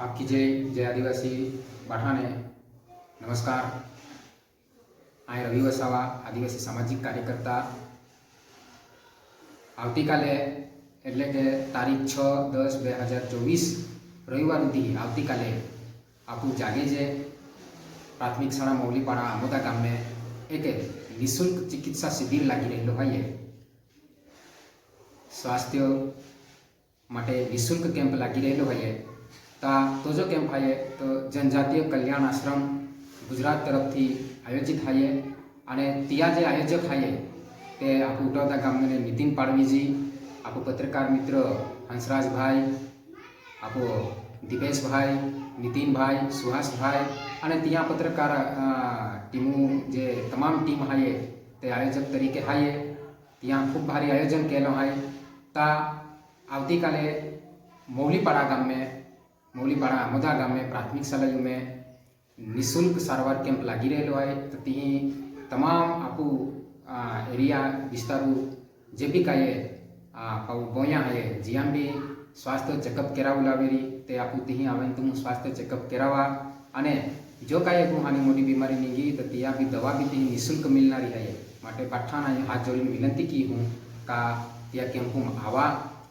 आपकी जय जय आदिवासी बठाने नमस्कार आई रवि वसावा आदिवासी सामाजिक कार्यकर्ता आती काले एट्ले तारीख छ दस बे चौबीस रविवार आती काले आप जागेजे प्राथमिक शाला मौलीपाड़ा आमोदा गाम में एक निःशुल्क चिकित्सा शिविर लगी रहे भाई स्वास्थ्य निःशुल्क कैंप लगी रहे भाई તા તો જો કેમ થાય તો જનજાતીય કલ્યાણ આશ્રમ ગુજરાત તરફથી આયોજિત હાઈએ અને ત્યાં જે આયોજક હાઈએ તે આપણું ઉટવતા ગામને નીતિન પાડવીજી આપણો પત્રકાર મિત્ર હંસરાજભાઈ આપણો દિપેશભાઈ નીતિનભાઈ સુહાસભાઈ અને ત્યાં પત્રકાર ટીમો જે તમામ ટીમ હાઈએ તે આયોજક તરીકે હાઈએ ત્યાં ખૂબ ભારે આયોજન કરેલો હાય તા આવતીકાલે મૌલીપાડા ગામે मौलीपाड़ा अमोदा गाँव में प्राथमिक शालय में निःशुल्क सार्वर कैंप लगी रहे तो तीही तमाम आपू एरिया विस्तार जे भी का बोया है जिया भी स्वास्थ्य चेकअप करा तो आप आपू तीही तो तुम स्वास्थ्य चेकअप करावा जो जो का हानी मोटी बीमारी नहीं गई तो तीया भी दवा भी तीही निःशुल्क मिलना है मटे पठान हाथ जोड़ी विनंती की हूँ का या कैंपू आवा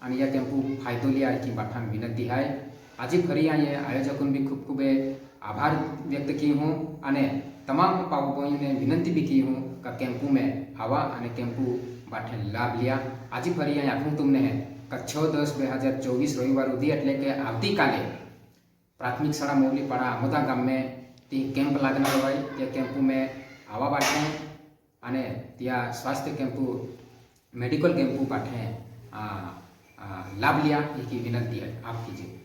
अन या फायदो लिया कि पठान विनंती है આજી ફરિયાએ આયોજકોને ખૂબ ખૂબે આભાર વ્યક્ત કે હું અને તમામ પબ પોઈન્ટને વિનંતી બી કી હું કે કેમ્પું મે આવા અને કેમ્પું પાઠે લાભ લિયા આજી ફરિયાએ આખું તમને છે કક્ષો 10 2024 રવિવાર ઉદી એટલે કે આવતીકાલે પ્રાથમિક શાળા મોલીપરા હોતા ગામ મે ટી કેમ્પ લાગના હોય કે કેમ્પું મે આવા બાત અને ત્યાં સ્વાસ્થ્ય કેમ્પું મેડિકલ કેમ્પું પાઠે લાભ લિયા ઇકી વિનંતી હૈ આપ કીજીએ